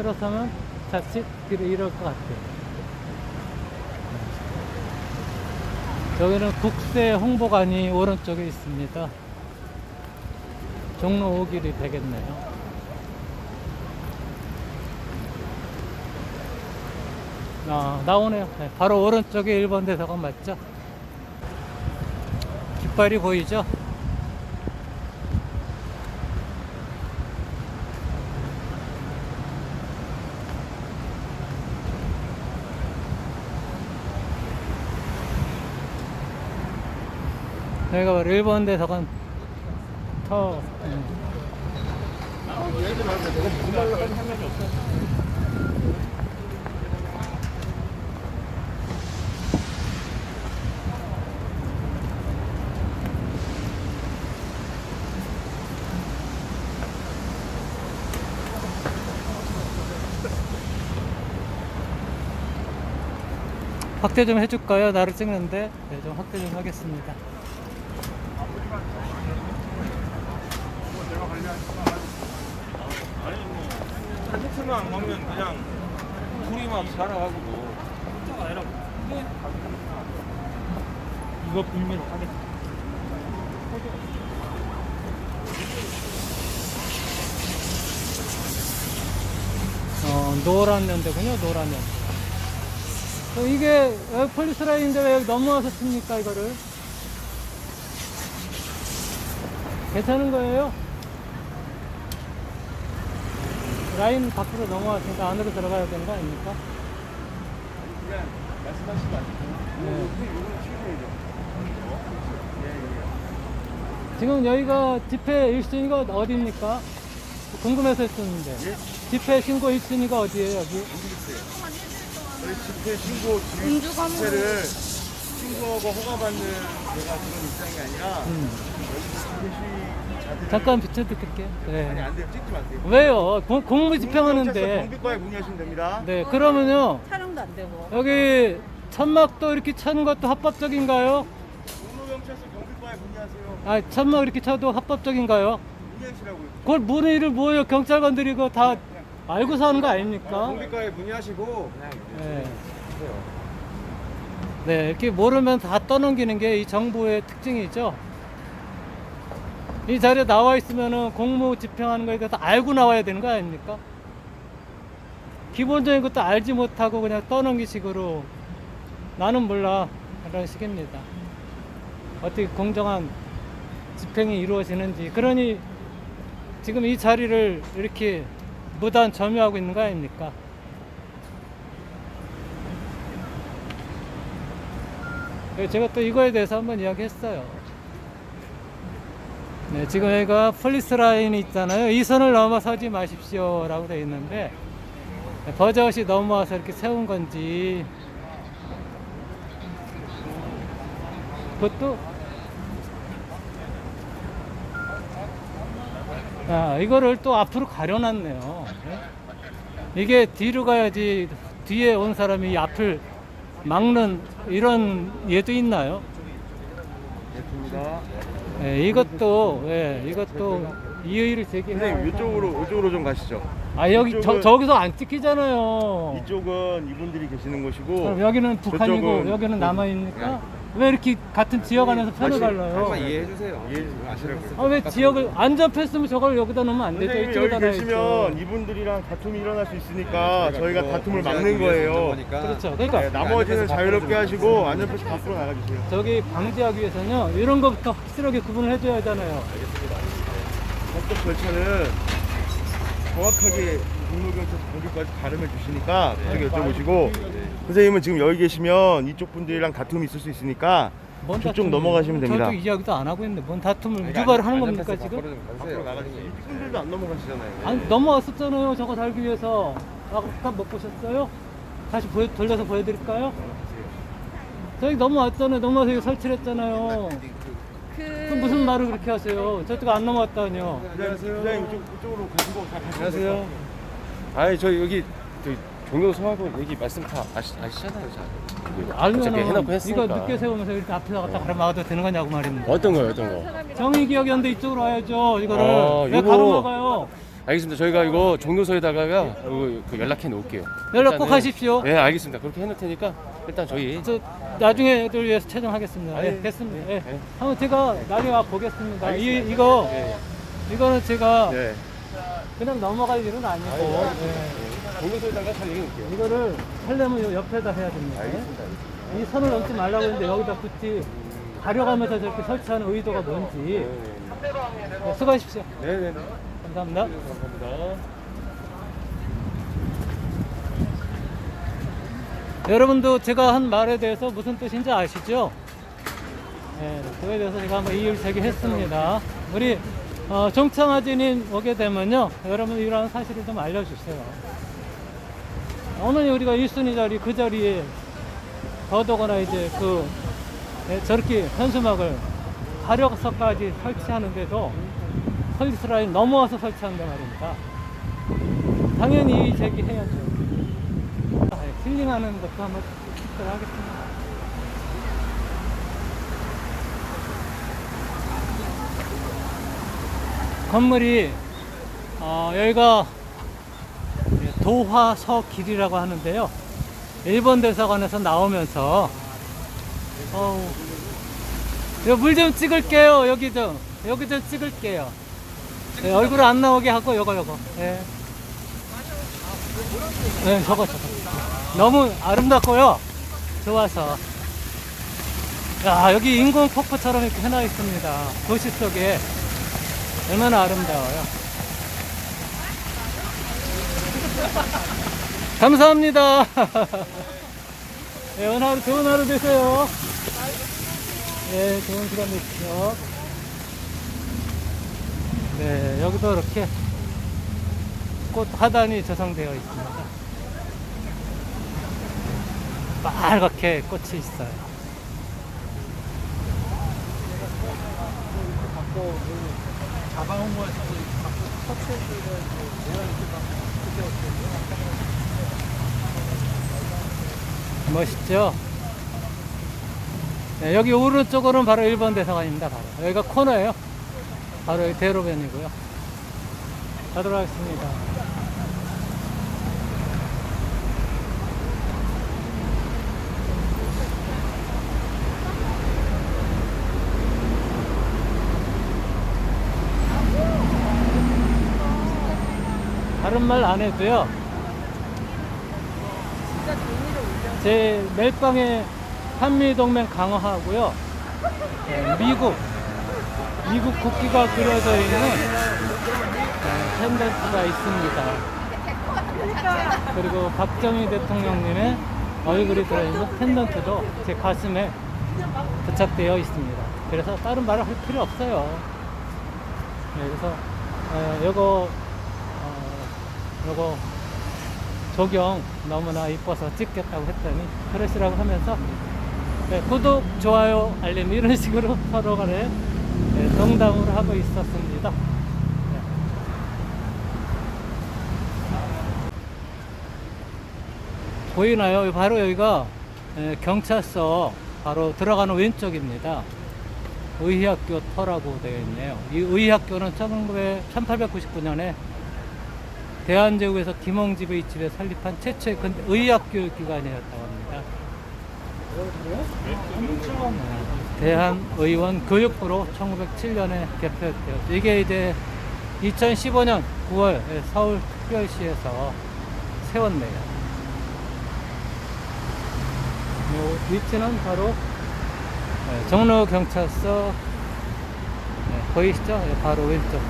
들어서면 자칫 잃을 것 같아요. 여기는 국세 홍보관이 오른쪽에 있습니다. 종로 5길이 되겠네요. 아, 나오네요. 네, 바로 오른쪽에 1번 대사관 맞죠? 깃발이 보이죠? 여기가 바로 1번 대사관 터 음. 확대 좀 해줄까요? 나를 찍는데 네, 좀 확대 좀 하겠습니다. 사진만 가면 그냥 우리만 살아가고 뭐. 이거 빌미로 하겠습니다. 어, 노란 연대군요, 노란 연대. 어, 이게 왜 폴리스 라인인데 왜 여기 넘어와서 칩니까, 이거를? 괜찮은 거예요? 라인 밖으로 넘어왔으니까 안으로 들어가야 되는 거 아닙니까? 그냥 말씀하시면 안 돼요. 네. 이거는 취소해죠. 지금 여기가 집회 1순위가 어디입니까? 궁금해서 했었는데. 예? 집회 신고 1순위가 어디예요, 여기? 저희 집회 신고 집회를 신고하고 허가받는 제가 그런 입장이 아니라 음. 집회 시위자들 잠깐 비춰드릴게요. 아니 네. 안 돼요. 찍지 마세요. 왜요? 공, 공무 경찰서 집행하는데. 경비과에 문의하시면 됩니다. 네, 그러면요. 촬영도 안 되고. 여기 천막도 이렇게 쳐는 것도 합법적인가요? 종로경찰서 경비과에 문의하세요. 아, 천막 이렇게 쳐도 합법적인가요? 문의하시라고요. 그걸 문의를 뭐예요? 경찰관들이 이거 다 알고서 하는 거 아닙니까? 경비과에 문의하시고 네. 네, 이렇게 모르면 다 떠넘기는 게 이 정부의 특징이죠. 이 자리에 나와 있으면은 공무 집행하는 거에 대해서 알고 나와야 되는 거 아닙니까? 기본적인 것도 알지 못하고 그냥 떠넘기식으로 나는 몰라 이런 식입니다. 어떻게 공정한 집행이 이루어지는지 그러니 지금 이 자리를 이렇게 무단 점유하고 있는 거 아닙니까? 네, 제가 또 이거에 대해서 한번 이야기했어요. 네, 지금 여기가 폴리스 라인이 있잖아요. 이 선을 넘어서지 마십시오 라고 되어 있는데 네, 버젓이 넘어와서 이렇게 세운 건지 그것도 아, 이거를 또 앞으로 가려놨네요. 네? 이게 뒤로 가야지 뒤에 온 사람이 이 앞을 막는 이런 예도 있나요? 됐습니다. 예, 이것도 예, 이것도 이의를 제기해야 선생님 이쪽으로 이쪽으로 좀 가시죠. 아 여기 저, 이쪽은- 저기서 안 찍히잖아요. 이쪽은 이분들이 계시는 곳이고 그럼 여기는 북한이고 저쪽은 여기는 그- 남한입니까? 왜 이렇게 같은 지역 안에서 편을 갈라요? 다시 이해해 주세요. 이해해 주시라고요. 아 왜 지역을 안 잡혔으면 저걸 여기다 놓으면 안 되죠? 선생님이 이쪽에다 여기 계시면 놔야죠. 이분들이랑 다툼이 일어날 수 있으니까 저희가 다툼을 막는 거예요. 그렇죠. 그러니까 네, 나머지는 자유롭게 하시고 안전표시 밖으로 나가주세요. 저기 방지하기 위해서는요 이런 것부터 확실하게 구분을 해줘야 하잖아요. 법적 절차는 정확하게 공개까지 가름해 주시니까 그쪽에 여쭤보시고 선생님은 지금 여기 계시면 이쪽 분들이랑 다툼이 있을 수 있으니까 뭔 저쪽 다툼이에요? 넘어가시면 됩니다. 저쪽 이야기도 안 하고 있는데 뭔 다툼을 유발을 하는 겁니까 지금? 밖으로 나가주세요. 이분들도 안 넘어가시잖아요. 아니 넘어왔었잖아요. 저거 달기 위해서 아까 못 보셨어요? 다시 보여, 돌려서 보여드릴까요? 저기 넘어왔잖아요. 넘어와서 이거 설치를 했잖아요. 그 그럼 무슨 말을 그렇게 하세요? 저쪽 안 넘어왔다니요. 안녕하세요. 부장님 이쪽, 이쪽으로 가시고 다 가시고 안녕하세요. 아니 저 여기 저 종교 소하고 얘기 말씀 다 아시, 아시잖아요. 잘. 어차피 알면은 해놓고 이거 했으니까. 늦게 세우면서 이렇게 앞에 나갔다 가려 막아도 되는 거냐고 말입니다. 어떤 거요, 어떤 거? 정의 기억연대 이쪽으로 와야죠. 이거를 아, 왜 요거- 가로막아요? 알겠습니다. 저희가 이거 종로서에다가 이거 그 연락해 놓을게요. 연락 꼭 일단은- 하십시오. 네, 알겠습니다. 그렇게 해놓을 테니까 일단 저희 저 나중에 애들 위해서 촬영하겠습니다. 아, 예, 예. 됐습니다. 예. 네. 한번 제가 나중에 와 보겠습니다. 이, 알겠습니다. 이거 네. 이거는 제가 네. 그냥 넘어갈 일은 아니고 예. 종로서에다가 잘 얘기해 놓을게요. 이거를 하려면 요 옆에다 해야 됩니다. 알겠습니다. 이 선을 넘지 말라고 했는데 여기다 굳이 가려가면서 저렇게 설치하는 의도가 뭔지 네. 네, 수고하십시오. 네, 네, 네. 감사합니다. 감사합니다. 여러분도 제가 한 말에 대해서 무슨 뜻인지 아시죠? 네, 그거에 대해서 제가 한번 이의를 제기했습니다. 우리 어, 종창아지님 오게 되면요, 여러분 이러한 사실을 좀 알려주세요. 어머니 우리가 1순위 자리 그 자리에 더더구나 이제 그 네, 저렇게 현수막을 가려서까지 설치하는데도 서비스 라인 넘어와서 설치한단 말입니다. 당연히 제기해야죠. 아, 힐링하는 것도 한번 찍도록 하겠습니다. 건물이 어, 여기가 도화서 길이라고 하는데요. 일본 대사관에서 나오면서 물 좀 찍을게요. 여기 좀 여기 좀 찍을게요. 네, 얼굴 안 나오게 하고 요거 요거. 네. 네, 저거 저거. 너무 아름답고요. 좋아서. 야, 여기 인공 폭포처럼 이렇게 해놔 있습니다. 도시 속에. 얼마나 아름다워요. 감사합니다. 네, 오늘 하루 좋은 하루 되세요. 네, 좋은 시간 되십시오. 네, 여기도 이렇게 꽃 화단이 조성되어 있습니다. 빨갛게 꽃이 있어요. 멋있죠? 네, 여기 오른쪽으로는 바로 1번 대사관입니다. 바로. 여기가 코너예요. 바로 여기 대로변이고요. 가도록 하겠습니다. 다른 말 안 해도요. 제 멜빵에 한미동맹 강화하고요. 네, 미국, 미국 국기가 그려져 있는 네, 펜던트가 있습니다. 그리고 박정희 대통령님의 얼굴이 들어있는 펜던트도 제 가슴에 부착되어 있습니다. 그래서 다른 말을 할 필요 없어요. 네, 그래서 어, 요거 어, 요거 조경 너무나 이뻐서 찍겠다고 했더니 그러시라고 하면서 네, 구독, 좋아요, 알림 이런 식으로 서로 간에 네, 농담을 하고 있었습니다. 네. 보이나요? 바로 여기가 예, 경찰서 바로 들어가는 왼쪽입니다. 의희학교 터라고 되어 있네요. 이 의희학교는 1900, 1899년에 대한제국에서 김홍집의 집에 설립한 최초의 근대 의학교육 기관이었다고 합니다. 네, 대한의원 교육부로 1907년에 개표했대요. 이게 이제 2015년 9월 서울특별시에서 세웠네요. 요 위치는 바로 네, 정로경찰서 네, 보이시죠? 네, 바로 왼쪽.